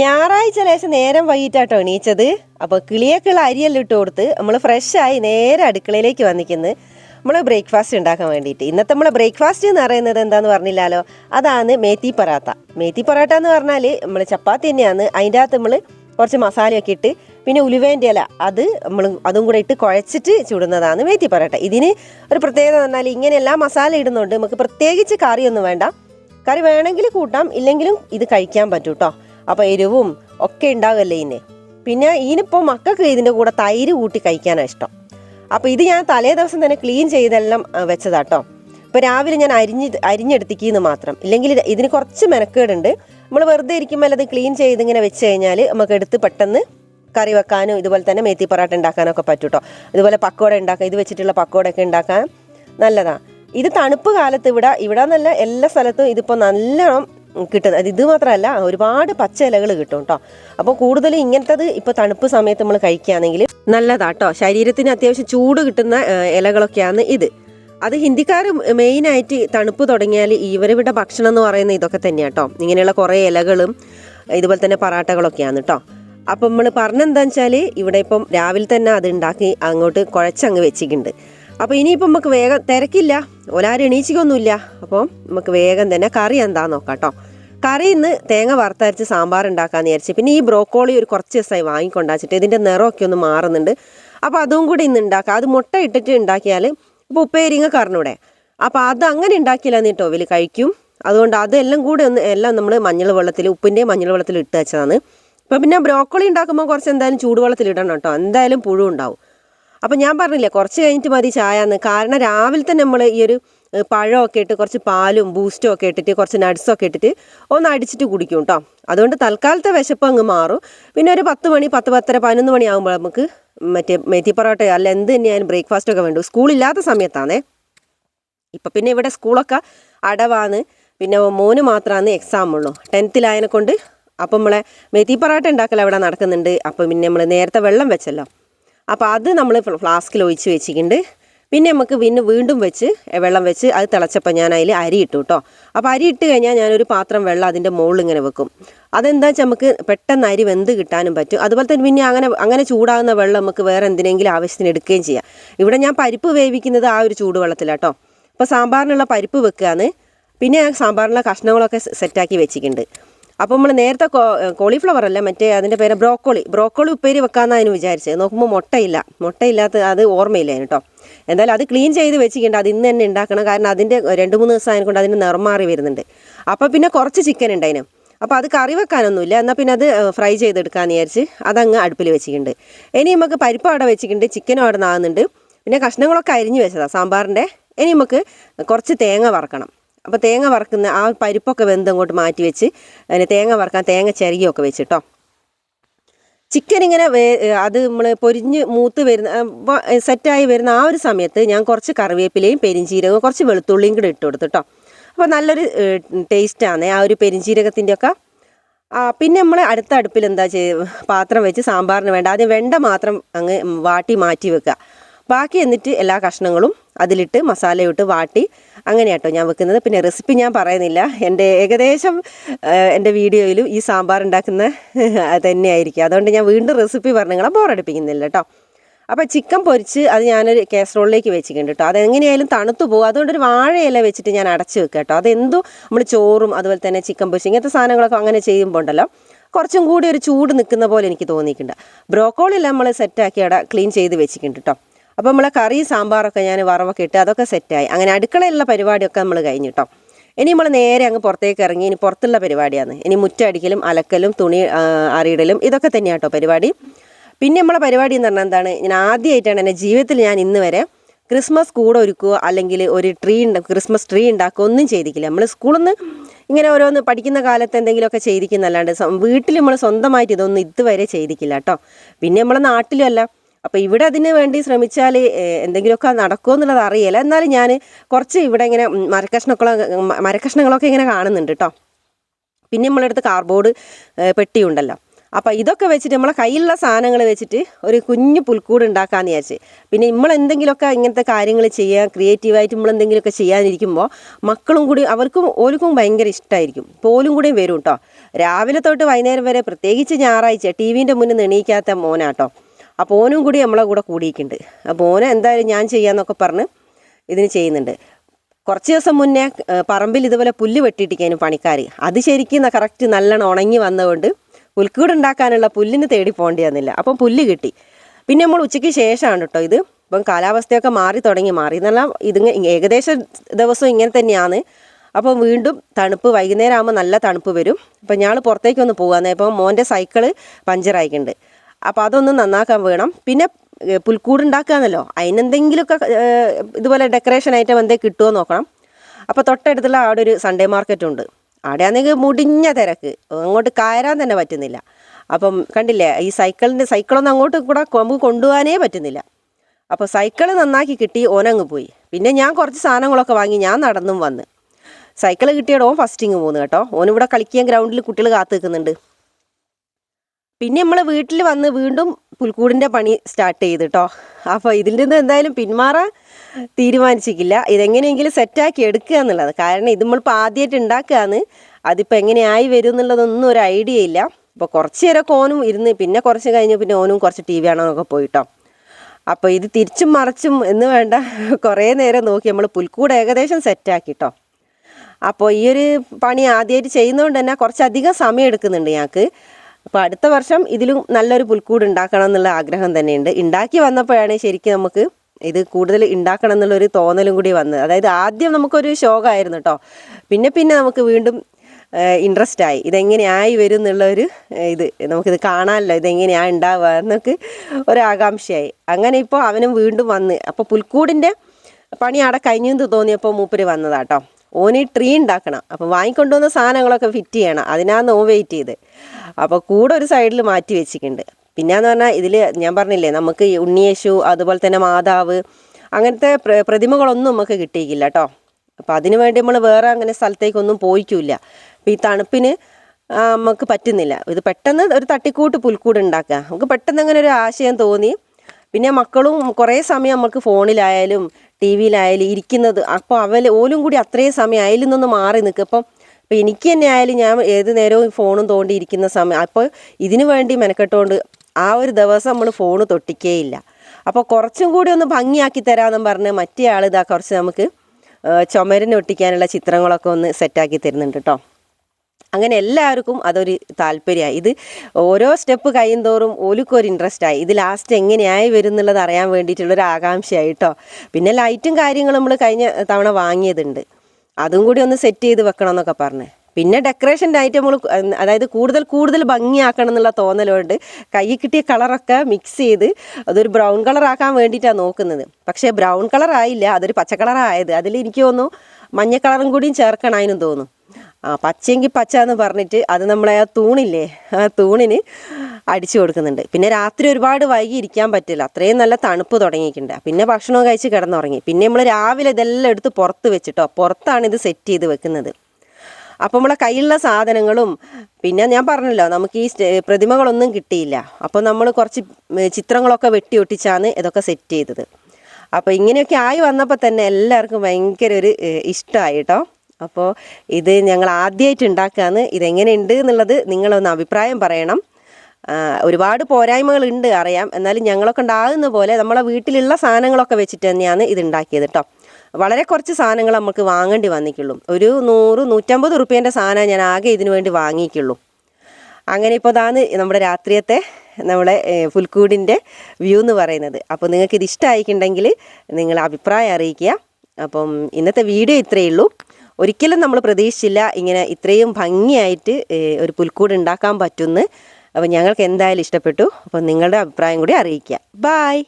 ഞായറാഴ്ച ലേശം നേരം വൈകിട്ടാട്ടോ എണീച്ചത്. അപ്പോൾ കിളിയേക്കുള്ള അരിയെല്ലാം ഇട്ട് കൊടുത്ത് നമ്മൾ ഫ്രഷായി നേരെ അടുക്കളയിലേക്ക് വന്നിക്കുന്നത് നമ്മൾ ബ്രേക്ക്ഫാസ്റ്റ് ഉണ്ടാക്കാൻ വേണ്ടിയിട്ട്. ഇന്നത്തെ നമ്മളെ ബ്രേക്ക്ഫാസ്റ്റ് എന്ന് പറയുന്നത് എന്താന്ന് പറഞ്ഞില്ലല്ലോ അതാണ് മേത്തി പൊറാത്ത മേത്തി പൊറാട്ട എന്ന് പറഞ്ഞാൽ നമ്മൾ ചപ്പാത്തി തന്നെയാണ്. അതിന്റെ അകത്ത് നമ്മൾ കുറച്ച് മസാലയൊക്കെ ഇട്ട് പിന്നെ ഉലുവേന്റെ ഇല. അത് നമ്മൾ അതും കൂടെ ഇട്ട് കുഴച്ചിട്ട് ചുടുന്നതാണ് മേത്തി പൊറാട്ട. ഇതിന് ഒരു പ്രത്യേകത എന്ന് പറഞ്ഞാൽ ഇങ്ങനെ എല്ലാ മസാല ഇടുന്നുണ്ട് നമുക്ക് പ്രത്യേകിച്ച് കറിയൊന്നും വേണ്ട. കറി വേണമെങ്കിൽ കൂട്ടാം ഇല്ലെങ്കിലും ഇത് കഴിക്കാൻ പറ്റൂട്ടോ അപ്പോൾ എരിവും ഒക്കെ ഉണ്ടാകുമല്ലേ ഇതിന് പിന്നെ ഇതിനിപ്പോൾ മക്കൾക്ക് ഇതിന്റെ കൂടെ തൈര് കൂട്ടി കഴിക്കാനാണ് ഇഷ്ടം. അപ്പോൾ ഇത് ഞാൻ തലേ ദിവസം തന്നെ ക്ലീൻ ചെയ്തെല്ലാം വെച്ചതാട്ടോ. ഇപ്പോൾ രാവിലെ ഞാൻ അരിഞ്ഞ് അരിഞ്ഞെടുത്തിക്കുന്നു മാത്രം. ഇല്ലെങ്കിൽ ഇത് ഇതിന് കുറച്ച് മെനക്കേടുണ്ട്. നമ്മൾ വെറുതെ ഇരിക്കുമ്പോൾ അത് ക്ലീൻ ചെയ്ത് ഇങ്ങനെ വെച്ച് കഴിഞ്ഞാൽ നമുക്ക് എടുത്ത് പെട്ടെന്ന് കറി വെക്കാനും ഇതുപോലെ തന്നെ മേത്തി പൊറാട്ട ഉണ്ടാക്കാനൊക്കെ പറ്റും കേട്ടോ ഇതുപോലെ പക്കോട ഉണ്ടാക്കാം ഇത് വെച്ചിട്ടുള്ള പക്കോടയൊക്കെ ഉണ്ടാക്കാൻ നല്ലതാണ് ഇത് തണുപ്പ് കാലത്ത് ഇവിടെ ഇവിടെ നല്ല എല്ലാ സ്ഥലത്തും ഇതിപ്പോൾ നല്ലോണം കിട്ടുന്നത് ഇത് മാത്രമല്ല ഒരുപാട് പച്ച ഇലകൾ കിട്ടും കേട്ടോ അപ്പോൾ കൂടുതലും ഇങ്ങനത്തത് ഇപ്പോൾ തണുപ്പ് സമയത്ത് നമ്മൾ കഴിക്കുകയാണെങ്കിൽ നല്ലതാട്ടോ. ശരീരത്തിന് അത്യാവശ്യം ചൂട് കിട്ടുന്ന ഇലകളൊക്കെയാണ് ഇത്. അത് ഹിന്ദിക്കാർ മെയിനായിട്ട് തണുപ്പ് തുടങ്ങിയാൽ ഇവരിവിടെ ഭക്ഷണം എന്ന് പറയുന്നത് ഇതൊക്കെ തന്നെയാണ് കേട്ടോ ഇങ്ങനെയുള്ള കുറേ ഇലകളും ഇതുപോലെ തന്നെ പറാട്ടകളൊക്കെയാണ് കേട്ടോ അപ്പം നമ്മൾ പറഞ്ഞെന്താണെന്ന് വെച്ചാൽ ഇവിടെ ഇപ്പം രാവിലെ തന്നെ അത് ഉണ്ടാക്കി അങ്ങോട്ട് കുഴച്ചങ്ങ് വെച്ചിട്ടുണ്ട്. അപ്പോൾ ഇനിയിപ്പം നമുക്ക് വേഗം തിരക്കില്ല. ഒലാരും എണീച്ചിക്കൊന്നുമില്ല. അപ്പോൾ നമുക്ക് വേഗം തന്നെ കറി എന്താന്ന് നോക്കാം കേട്ടോ കറി ഇന്ന് തേങ്ങ വറുത്തരച്ച് സാമ്പാർ ഉണ്ടാക്കാന്ന് വിചാരിച്ചു. പിന്നെ ഈ ബ്രോക്കോളി ഒരു കുറച്ച് ദിവസമായി വാങ്ങിക്കൊണ്ടാച്ചിട്ട് ഇതിന്റെ നിറമൊക്കെ ഒന്ന് മാറുന്നുണ്ട്. അപ്പോൾ അതും കൂടി ഇന്ന് ഉണ്ടാക്കാം. അത് മുട്ട ഇട്ടിട്ട് ഉണ്ടാക്കിയാൽ ഇപ്പോൾ ഉപ്പേരിങ്ങ കറിനൂടെ. അപ്പോൾ അത് അങ്ങനെ ഉണ്ടാക്കിയില്ലെന്ന് കേട്ടോ ഇവർ കഴിക്കും. അതുകൊണ്ട് അതെല്ലാം കൂടെ ഒന്ന് എല്ലാം നമ്മൾ മഞ്ഞൾ വെള്ളത്തിൽ ഉപ്പിന്റെയും മഞ്ഞൾ വെള്ളത്തിൽ ഇട്ട് വെച്ചതാണ്. അപ്പോൾ പിന്നെ ബ്രോക്കോളി ഉണ്ടാക്കുമ്പോൾ കുറച്ച് എന്തായാലും ചൂടുവെള്ളത്തിൽ ഇടണം കേട്ടോ എന്തായാലും പുഴു ഉണ്ടാവും അപ്പം ഞാൻ പറഞ്ഞില്ലേ കുറച്ച് കഴിഞ്ഞിട്ട് മതി ചായ എന്ന് കാരണം രാവിലെ തന്നെ നമ്മൾ ഈ ഒരു പഴമൊക്കെ ഇട്ട് കുറച്ച് പാലും ബൂസ്റ്റും ഒക്കെ ഇട്ടിട്ട് കുറച്ച് നട്ട്സൊക്കെ ഇട്ടിട്ട് ഒന്ന് അടിച്ചിട്ട് കുടിക്കും കേട്ടോ അതുകൊണ്ട് തൽക്കാലത്തെ വിശപ്പ് അങ്ങ് മാറും. പിന്നെ ഒരു പത്ത് മണി പത്ത് പത്തര പതിനൊന്ന് മണി ആകുമ്പോൾ നമുക്ക് മറ്റേ മെത്തി പൊറോട്ട അല്ല എന്ത് തന്നെയായാലും ബ്രേക്ക്ഫാസ്റ്റ് ഒക്കെ വേണ്ടു. സ്കൂളില്ലാത്ത സമയത്താണേ. ഇപ്പം പിന്നെ ഇവിടെ സ്കൂളൊക്കെ അടവാണ്. പിന്നെ മോന് മാത്രമാണ് എക്സാം ഉള്ളൂ. ടെൻത്തിലായതിനെ കൊണ്ട് അപ്പം നമ്മളെ മെത്തി പൊറാട്ട ഉണ്ടാക്കൽ അവിടെ നടക്കുന്നുണ്ട്. അപ്പം പിന്നെ നമ്മൾ നേരത്തെ വെള്ളം വെച്ചല്ലോ. അപ്പോൾ അത് നമ്മൾ ഫ്ലാസ്കിൽ ഒഴിച്ച് വെച്ചിട്ടുണ്ട്. പിന്നെ നമുക്ക് പിന്നെ വീണ്ടും വെച്ച് വെള്ളം വെച്ച് അത് തിളച്ചപ്പോൾ ഞാൻ അതിൽ അരി ഇട്ടു കേട്ടോ അപ്പോൾ അരി ഇട്ട് കഴിഞ്ഞാൽ ഞാനൊരു പാത്രം വെള്ളം അതിന്റെ മുകളിൽ ഇങ്ങനെ വെക്കും. അതെന്താ വെച്ചാൽ നമുക്ക് പെട്ടെന്ന് അരി വെന്ത് കിട്ടാനും പറ്റും. അതുപോലെ തന്നെ പിന്നെ അങ്ങനെ അങ്ങനെ ചൂടാകുന്ന വെള്ളം നമുക്ക് വേറെ എന്തിനെങ്കിലും ആവശ്യത്തിന് എടുക്കുകയും ചെയ്യാം. ഇവിടെ ഞാൻ പരിപ്പ് വേവിക്കുന്നത് ആ ഒരു ചൂടുവെള്ളത്തിലാട്ടോ അപ്പോൾ സാമ്പാറിനുള്ള പരിപ്പ് വെക്കുകയാണ് പിന്നെ സാമ്പാറിനുള്ള കഷ്ണങ്ങളൊക്കെ സെറ്റാക്കി വെച്ചിട്ടുണ്ട്. അപ്പോൾ നമ്മൾ നേരത്തെ കോളിഫ്ലവർ അല്ല മറ്റേ അതിന്റെ പേര് ബ്രോക്കോളി ബ്രോക്കോളി ഉപ്പേരി അതിന് വിചാരിച്ചത് നോക്കുമ്പോൾ മുട്ടയില്ല. മുട്ടയില്ലാത്ത അത് ഓർമ്മയില്ല കേട്ടോ എന്തായാലും അത് ക്ലീൻ ചെയ്ത് വെച്ചിട്ടുണ്ട് അത് ഇന്ന് തന്നെ ഉണ്ടാക്കണം കാരണം അതിന്റെ രണ്ട് മൂന്ന് ദിവസം അതിനെ കൊണ്ട് അതിന് നിറം മാറി വരുന്നുണ്ട്. അപ്പോൾ പിന്നെ കുറച്ച് ചിക്കൻ ഉണ്ട് അതിന് അപ്പോൾ അത് കറി വെക്കാനൊന്നുമില്ല. എന്നാൽ പിന്നെ അത് ഫ്രൈ ചെയ്തെടുക്കാമെന്ന് വിചാരിച്ച് അതങ്ങ് അടുപ്പിൽ വെച്ചിട്ടുണ്ട് ഇനി നമുക്ക് പരിപ്പ് അവിടെ വെച്ചിട്ടുണ്ട് ചിക്കനും അവിടെ നാകുന്നുണ്ട് പിന്നെ കഷ്ണങ്ങളൊക്കെ അരിഞ്ഞ് വെച്ചതാണ് സാമ്പാറിന്റെ ഇനി നമുക്ക് കുറച്ച് തേങ്ങ വറക്കണം. അപ്പോൾ തേങ്ങ വറക്കുന്ന ആ പരിപ്പൊക്കെ വെന്ത് അങ്ങോട്ട് മാറ്റി വെച്ച് അതിന് തേങ്ങ വറക്കാൻ തേങ്ങ ചിരകിയൊക്കെ വെച്ചിട്ടോ ചിക്കൻ ഇങ്ങനെ അത് നമ്മൾ പൊരിഞ്ഞ് മൂത്ത് വരുന്ന സെറ്റായി വരുന്ന ആ ഒരു സമയത്ത് ഞാൻ കുറച്ച് കറിവേപ്പിലയും പെരിഞ്ചീരകവും കുറച്ച് വെളുത്തുള്ളിയും കൂടെ ഇട്ട് കൊടുത്തു കേട്ടോ അപ്പോൾ നല്ലൊരു ടേസ്റ്റാണ് ആ ഒരു പെരിഞ്ചീരകത്തിന്റെ ഒക്കെ. പിന്നെ നമ്മൾ അടുത്ത അടുപ്പിൽ എന്താ ചെയ്യ പാത്രം വെച്ച് സാമ്പാറിന് വേണ്ട ആദ്യം വെണ്ട മാത്രം അങ്ങ് വാട്ടി മാറ്റി വെക്കുക. ബാക്കി എന്നിട്ട് എല്ലാ കഷ്ണങ്ങളും അതിലിട്ട് മസാലയിട്ട് വാട്ടി അങ്ങനെയാട്ടോ ഞാൻ വെക്കുന്നത്. പിന്നെ റെസിപ്പി ഞാൻ പറയുന്നില്ല. എന്റെ ഏകദേശം എന്റെ വീഡിയോയിലും ഈ സാമ്പാർ ഉണ്ടാക്കുന്ന തന്നെയായിരിക്കും. അതുകൊണ്ട് ഞാൻ വീണ്ടും റെസിപ്പി പറഞ്ഞു നിങ്ങളെ ബോറടിപ്പിക്കുന്നില്ല കേട്ടോ അപ്പോൾ ചിക്കൻ പൊരിച്ച് അത് ഞാനൊരു കാസറോളിലേക്ക് വെച്ചിട്ടുണ്ട് കേട്ടോ അതെങ്ങനെയായാലും തണുത്തു പോകും. അതുകൊണ്ട് ഒരു വാഴയില വെച്ചിട്ട് ഞാൻ അടച്ച് വെക്കുക കേട്ടോ അതെന്തോ? നമ്മൾ ചോറും അതുപോലെ തന്നെ ചിക്കൻ പൊരിച്ച് ഇങ്ങനത്തെ സാധനങ്ങളൊക്കെ അങ്ങനെ ചെയ്യുമ്പോൾ ഉണ്ടല്ലോ കുറച്ചും കൂടി ഒരു ചൂട് നിൽക്കുന്ന പോലെ എനിക്ക് തോന്നിയിട്ടുണ്ട്. ബ്രോക്കോളി നമ്മൾ സെറ്റാക്കി അവിടെ ക്ലീൻ ചെയ്ത് വെച്ചിട്ടുണ്ട് കേട്ടോ അപ്പോൾ നമ്മളെ കറി സാമ്പാറൊക്കെ ഞാൻ വറവൊക്കെ ഇട്ട് അതൊക്കെ സെറ്റായി. അങ്ങനെ അടുക്കളയിലുള്ള പരിപാടിയൊക്കെ നമ്മൾ കഴിഞ്ഞു കേട്ടോ ഇനി നമ്മൾ നേരെ അങ്ങ് പുറത്തേക്ക് ഇറങ്ങി ഇനി പുറത്തുള്ള പരിപാടിയാണ്. ഇനി മുറ്റടിക്കലും അലക്കലും തുണി അറിയിടലും ഇതൊക്കെ തന്നെയാണ് കേട്ടോ പരിപാടി. പിന്നെ നമ്മളെ പരിപാടി എന്ന് പറഞ്ഞാൽ എന്താണ്? ഞാൻ ആദ്യമായിട്ടാണ് എന്റെ ജീവിതത്തിൽ ഞാൻ ഇന്ന് വരെ ക്രിസ്മസ് കൂടെ ഒരുക്കുക അല്ലെങ്കിൽ ഒരു ട്രീ ക്രിസ്മസ് ട്രീ ഉണ്ടാക്കുക ഒന്നും ചെയ്തിട്ടില്ല. നമ്മൾ സ്കൂളിൽ നിന്ന് ഇങ്ങനെ ഓരോന്ന് പഠിക്കുന്ന കാലത്ത് എന്തെങ്കിലുമൊക്കെ ചെയ്തിരിക്കുന്നല്ലാണ്ട് സ്വ- വീട്ടിൽ നമ്മൾ സ്വന്തമായിട്ട് ഇതൊന്നും ഇതുവരെ ചെയ്തിട്ടില്ല കേട്ടോ പിന്നെ നമ്മളെ നാട്ടിലും അല്ല അപ്പോൾ ഇവിടെ അതിന് വേണ്ടി ശ്രമിച്ചാൽ എന്തെങ്കിലുമൊക്കെ നടക്കുമോ എന്നുള്ളത് അറിയില്ല. എന്നാലും ഞാൻ കുറച്ച് ഇവിടെ ഇങ്ങനെ മരക്കഷ്ണങ്ങളൊക്കെ മരക്കഷ്ണങ്ങളൊക്കെ ഇങ്ങനെ കാണുന്നുണ്ട് കേട്ടോ പിന്നെ നമ്മളടുത്ത് കാർഡ്ബോർഡ് പെട്ടിയുണ്ടല്ലോ. അപ്പോൾ ഇതൊക്കെ വെച്ചിട്ട് നമ്മളെ കയ്യിലുള്ള സാധനങ്ങൾ വെച്ചിട്ട് ഒരു കുഞ്ഞു പുൽക്കൂട് ഉണ്ടാക്കാമെന്ന് വിചാരിച്ച്. പിന്നെ നമ്മൾ എന്തെങ്കിലുമൊക്കെ ഇങ്ങനത്തെ കാര്യങ്ങൾ ചെയ്യാൻ ക്രിയേറ്റീവായിട്ട് നമ്മൾ എന്തെങ്കിലുമൊക്കെ ചെയ്യാനിരിക്കുമ്പോൾ മക്കളും കൂടി അവർക്കും ഓർക്കും ഭയങ്കര ഇഷ്ടമായിരിക്കും പോലും കൂടെയും വരും കേട്ടോ രാവിലെ തൊട്ട് വൈകുന്നേരം വരെ പ്രത്യേകിച്ച് ഞായറാഴ്ച ടി വിന്റെ മുന്നിൽ എണീക്കാത്ത മോനാട്ടോ അപ്പോൾ ഓനും കൂടി നമ്മളെ കൂടെ കൂടിയിട്ടുണ്ട്. അപ്പോൾ ഓനെ എന്തായാലും ഞാൻ ചെയ്യാന്നൊക്കെ പറഞ്ഞ് ഇതിന് ചെയ്യുന്നുണ്ട്. കുറച്ച് ദിവസം മുന്നേ പറമ്പിൽ ഇതുപോലെ പുല്ല് വെട്ടിയിട്ടിക്കാനും പണിക്കാർ അത് ശരിക്കും കറക്റ്റ് നല്ലോണം ഉണങ്ങി വന്നതുകൊണ്ട് പുൽക്കൂട് ഉണ്ടാക്കാനുള്ള പുല്ലിന് തേടി പോകേണ്ടി വന്നില്ല അപ്പം പുല്ല് കിട്ടി. പിന്നെ നമ്മൾ ഉച്ചയ്ക്ക് ശേഷമാണ് കേട്ടോ ഇത്. ഇപ്പം കാലാവസ്ഥയൊക്കെ മാറി തുടങ്ങി. മാറി എന്നല്ല ഇത് ഏകദേശം ദിവസം ഇങ്ങനെ തന്നെയാണ്. അപ്പോൾ വീണ്ടും തണുപ്പ് വൈകുന്നേരം ആകുമ്പോൾ നല്ല തണുപ്പ് വരും. അപ്പം ഞങ്ങൾ പുറത്തേക്കൊന്ന് പോകാമെന്നേ ഇപ്പം മോന്റെ സൈക്കിൾ പഞ്ചറായിട്ടുണ്ട് അപ്പോൾ അതൊന്ന് നന്നാക്കാൻ വേണം. പിന്നെ പുൽക്കൂട് ഉണ്ടാക്കുകയാണല്ലോ അതിനെന്തെങ്കിലുമൊക്കെ ഇതുപോലെ ഡെക്കറേഷൻ ഐറ്റം എന്തേ കിട്ടുമോ നോക്കണം. അപ്പോൾ തൊട്ടടുത്തുള്ള അവിടെ ഒരു സൺഡേ മാർക്കറ്റ് ഉണ്ട്. അവിടെ ആണെങ്കിൽ മുടിഞ്ഞ തിരക്ക്. അങ്ങോട്ട് കയറാൻ തന്നെ പറ്റുന്നില്ല. അപ്പം കണ്ടില്ലേ ഈ സൈക്കിളിന്റെ സൈക്കിളൊന്നും അങ്ങോട്ട് കൂടെ നമുക്ക് കൊണ്ടുപോകാനേ പറ്റുന്നില്ല. അപ്പോൾ സൈക്കിൾ നന്നാക്കി കിട്ടി ഓനങ്ങ് പോയി. പിന്നെ ഞാൻ കുറച്ച് സാധനങ്ങളൊക്കെ വാങ്ങി ഞാൻ നടന്നും വന്ന്. സൈക്കിൾ കിട്ടിയടോ ഫസ്റ്റിങ് പോകുന്നു കേട്ടോ. ഓനിവിടെ കളിക്കാൻ ഗ്രൗണ്ടിൽ കുട്ടികൾ കാത്തു നിൽക്കുന്നുണ്ട്. പിന്നെ നമ്മൾ വീട്ടിൽ വന്ന് വീണ്ടും പുൽക്കൂടിന്റെ പണി സ്റ്റാർട്ട് ചെയ്ത് കേട്ടോ അപ്പോൾ ഇതിൽ നിന്ന് എന്തായാലും പിന്മാറാൻ തീരുമാനിച്ചിട്ടില്ല. ഇതെങ്ങനെയെങ്കിലും സെറ്റാക്കി എടുക്കുക എന്നുള്ളത്. കാരണം ഇത് നമ്മളിപ്പോൾ ആദ്യമായിട്ട് ഉണ്ടാക്കുകയാണ് അതിപ്പോൾ എങ്ങനെയായി വരും എന്നുള്ളതൊന്നും ഒരു ഐഡിയ ഇല്ല. അപ്പോൾ കുറച്ച് നേരമൊക്കെ ഓനും ഇരുന്ന് പിന്നെ കുറച്ച് കഴിഞ്ഞ് പിന്നെ ഓനും കുറച്ച് ടി വി ആണോന്നൊക്കെ പോയിട്ടോ. അപ്പോൾ ഇത് തിരിച്ചും മറിച്ചും എന്ന് വേണ്ട കുറേ നേരം നോക്കി നമ്മൾ പുൽക്കൂട് ഏകദേശം സെറ്റാക്കിട്ടോ അപ്പോൾ ഈ ഒരു പണി ആദ്യമായിട്ട് ചെയ്യുന്നതുകൊണ്ട് തന്നെ കുറച്ചധികം സമയം എടുക്കുന്നുണ്ട് ഞങ്ങൾക്ക് അപ്പോൾ അടുത്ത വർഷം ഇതിലും നല്ലൊരു പുൽക്കൂട് ഉണ്ടാക്കണം എന്നുള്ള ആഗ്രഹം തന്നെയുണ്ട്. ഉണ്ടാക്കി വന്നപ്പോഴാണ് ശരിക്കും നമുക്ക് ഇത് കൂടുതൽ ഉണ്ടാക്കണം എന്നുള്ളൊരു തോന്നലും കൂടി വന്നത്. അതായത് ആദ്യം നമുക്കൊരു ശോകമായിരുന്നു കേട്ടോ. പിന്നെ പിന്നെ നമുക്ക് വീണ്ടും ഇൻട്രസ്റ്റ് ആയി. ഇതെങ്ങനെയായി വരും എന്നുള്ളൊരു ഇത് നമുക്കിത് കാണാമല്ലോ ഇതെങ്ങനെയാണ് ഉണ്ടാവുക എന്നൊക്കെ ഒരാകാംക്ഷയായി. അങ്ങനെ ഇപ്പോൾ അവനും വീണ്ടും വന്ന്. അപ്പോൾ പുൽക്കൂടിന്റെ പണി അവിടെ കഴിഞ്ഞെന്ന് തോന്നിയപ്പോൾ മൂപ്പര് വന്നതാട്ടോ ഓന് ട്രീ ഉണ്ടാക്കണം. അപ്പോൾ വാങ്ങിക്കൊണ്ടുവന്ന സാധനങ്ങളൊക്കെ ഫിറ്റ് ചെയ്യണം. അതിനാണ് ഓ വെയിറ്റ് ചെയ്ത്. അപ്പോൾ കൂടെ ഒരു സൈഡിൽ മാറ്റി വെച്ചിട്ടുണ്ട്. പിന്നെന്ന് പറഞ്ഞാൽ ഇതിൽ ഞാൻ പറഞ്ഞില്ലേ നമുക്ക് ഉണ്ണിയേശു അതുപോലെ തന്നെ മാതാവ് അങ്ങനത്തെ പ്ര- പ്രതിമകളൊന്നും നമുക്ക് കിട്ടിയിക്കില്ല കേട്ടോ അപ്പോൾ അതിനു വേണ്ടി നമ്മൾ വേറെ അങ്ങനെ സ്ഥലത്തേക്കൊന്നും പോയിക്കില്ല. അപ്പോൾ ഈ തണുപ്പിന് നമുക്ക് പറ്റുന്നില്ല. ഇത് പെട്ടെന്ന് ഒരു തട്ടിക്കൂട്ട് പുൽക്കൂട് ഉണ്ടാക്കുക. നമുക്ക് പെട്ടെന്ന് അങ്ങനെ ഒരു ആശയം തോന്നി. പിന്നെ മക്കളും കുറേ സമയം നമുക്ക് ഫോണിലായാലും ടി വിയിലായാലും ഇരിക്കുന്നത്. അപ്പോൾ അവൽ ഓലും കൂടി അത്രയും സമയം അതിൽ നിന്ന് മാറി നിൽക്കും അപ്പം ഇപ്പം എനിക്ക് തന്നെ ആയാലും ഞാൻ ഏത് നേരവും ഫോണും തോണ്ടി ഇരിക്കുന്ന സമയം അപ്പോൾ ഇതിനു വേണ്ടി മെനക്കെട്ടുകൊണ്ട് ആ ഒരു ദിവസം നമ്മൾ ഫോൺ തൊട്ടിക്കേയില്ല. അപ്പോൾ കുറച്ചും കൂടി ഒന്ന് ഭംഗിയാക്കി തരാമെന്നും പറഞ്ഞ് മറ്റേ ആൾ ഇതാ കുറച്ച് നമുക്ക് ചുമരിന് ഒട്ടിക്കാനുള്ള ചിത്രങ്ങളൊക്കെ ഒന്ന് സെറ്റാക്കി തരുന്നുണ്ട് കേട്ടോ അങ്ങനെ എല്ലാവർക്കും അതൊരു താല്പര്യമായി. ഇത് ഓരോ സ്റ്റെപ്പ് കഴിയും തോറും ഓലിക്കും ഒരു ഇൻട്രസ്റ്റ് ആയി ഇത് ലാസ്റ്റ് എങ്ങനെയായി വരും എന്നുള്ളത് അറിയാൻ വേണ്ടിയിട്ടുള്ളൊരു ആകാംക്ഷയായി കേട്ടോ പിന്നെ ലൈറ്റും കാര്യങ്ങളും നമ്മൾ കഴിഞ്ഞ തവണ വാങ്ങിയതുണ്ട്. അതും കൂടി ഒന്ന് സെറ്റ് ചെയ്ത് വെക്കണം എന്നൊക്കെ പറഞ്ഞേ. പിന്നെ ഡെക്കറേഷന്റെ നമ്മൾ അതായത് കൂടുതൽ കൂടുതൽ ഭംഗിയാക്കണം എന്നുള്ള തോന്നലുണ്ട്. കൈ കിട്ടിയ കളറൊക്കെ മിക്സ് ചെയ്ത് അതൊരു ബ്രൗൺ കളർ ആക്കാൻ വേണ്ടിയിട്ടാണ് നോക്കുന്നത്. പക്ഷേ ബ്രൗൺ കളർ ആയില്ല അതൊരു പച്ച കളറായത് അതിൽ എനിക്ക് തോന്നുന്നു മഞ്ഞ കളറും കൂടിയും ചേർക്കണമായിരുന്നു തോന്നുന്നു. ആ പച്ചയെങ്കിൽ പച്ച എന്ന് പറഞ്ഞിട്ട് അത് നമ്മളെ ആ തൂണില്ലേ ആ തൂണിന് അടിച്ചു കൊടുക്കുന്നുണ്ട്. പിന്നെ രാത്രി ഒരുപാട് വൈകി ഇരിക്കാൻ പറ്റില്ല. അത്രയും നല്ല തണുപ്പ് തുടങ്ങിയിട്ടുണ്ട്. പിന്നെ ഭക്ഷണം കഴിച്ച് കിടന്നുറങ്ങി. പിന്നെ നമ്മൾ രാവിലെ ഇതെല്ലാം എടുത്ത് പുറത്ത് വെച്ചിട്ടോ പുറത്താണ് ഇത് സെറ്റ് ചെയ്ത് വെക്കുന്നത്. അപ്പോൾ നമ്മളെ കയ്യിലുള്ള സാധനങ്ങളും പിന്നെ ഞാൻ പറഞ്ഞല്ലോ നമുക്ക് ഈ പ്രതിമകളൊന്നും കിട്ടിയില്ല. അപ്പോൾ നമ്മൾ കുറച്ച് ചിത്രങ്ങളൊക്കെ വെട്ടി ഒട്ടിച്ചാണ് ഇതൊക്കെ സെറ്റ് ചെയ്തത്. അപ്പോൾ ഇങ്ങനെയൊക്കെ ആയി വന്നപ്പോൾ തന്നെ എല്ലാവർക്കും ഭയങ്കര ഒരു ഇഷ്ടമായിട്ടോ അപ്പോൾ ഇത് ഞങ്ങൾ ആദ്യമായിട്ട് ഉണ്ടാക്കുകയാണ് ഇതെങ്ങനെയുണ്ട് എന്നുള്ളത് നിങ്ങളൊന്ന് അഭിപ്രായം പറയണം. ഒരുപാട് പോരായ്മകൾ ഉണ്ട് അറിയാം. എന്നാലും ഞങ്ങളൊക്കെ ഉണ്ടാകുന്ന പോലെ നമ്മളെ വീട്ടിലുള്ള സാധനങ്ങളൊക്കെ വെച്ചിട്ട് തന്നെയാണ് ഇത് ഉണ്ടാക്കിയത് കേട്ടോ വളരെ കുറച്ച് സാധനങ്ങൾ നമുക്ക് വാങ്ങേണ്ടി വന്നിക്കുള്ളൂ ഒരു നൂറ് നൂറ്റമ്പത് റുപ്യേന്റെ സാധനം ഞാൻ ആകെ ഇതിനു വേണ്ടി വാങ്ങിക്കുള്ളൂ അങ്ങനെ ഇപ്പോൾ ഇതാണ് നമ്മുടെ രാത്രിയത്തെ നമ്മളെ പുൽക്കൂടിന്റെ വ്യൂ എന്ന് പറയുന്നത്. അപ്പോൾ നിങ്ങൾക്ക് ഇത് ഇഷ്ടമായിട്ടുണ്ടെങ്കിൽ നിങ്ങൾ അഭിപ്രായം അറിയിക്കുക. അപ്പം ഇന്നത്തെ വീഡിയോ ഇത്രയേ ഉള്ളൂ. ഒരിക്കലും നമ്മൾ പ്രതീക്ഷിച്ചില്ല ഇങ്ങനെ ഇത്രയും ഭംഗിയായിട്ട് ഒരു പുൽക്കൂട് ഉണ്ടാക്കാൻ പറ്റുമെന്ന് അപ്പോൾ ഞങ്ങൾക്ക് എന്തായാലും ഇഷ്ടപ്പെട്ടു. അപ്പോൾ നിങ്ങളുടെ അഭിപ്രായം കൂടി അറിയിക്കുക. ബായ്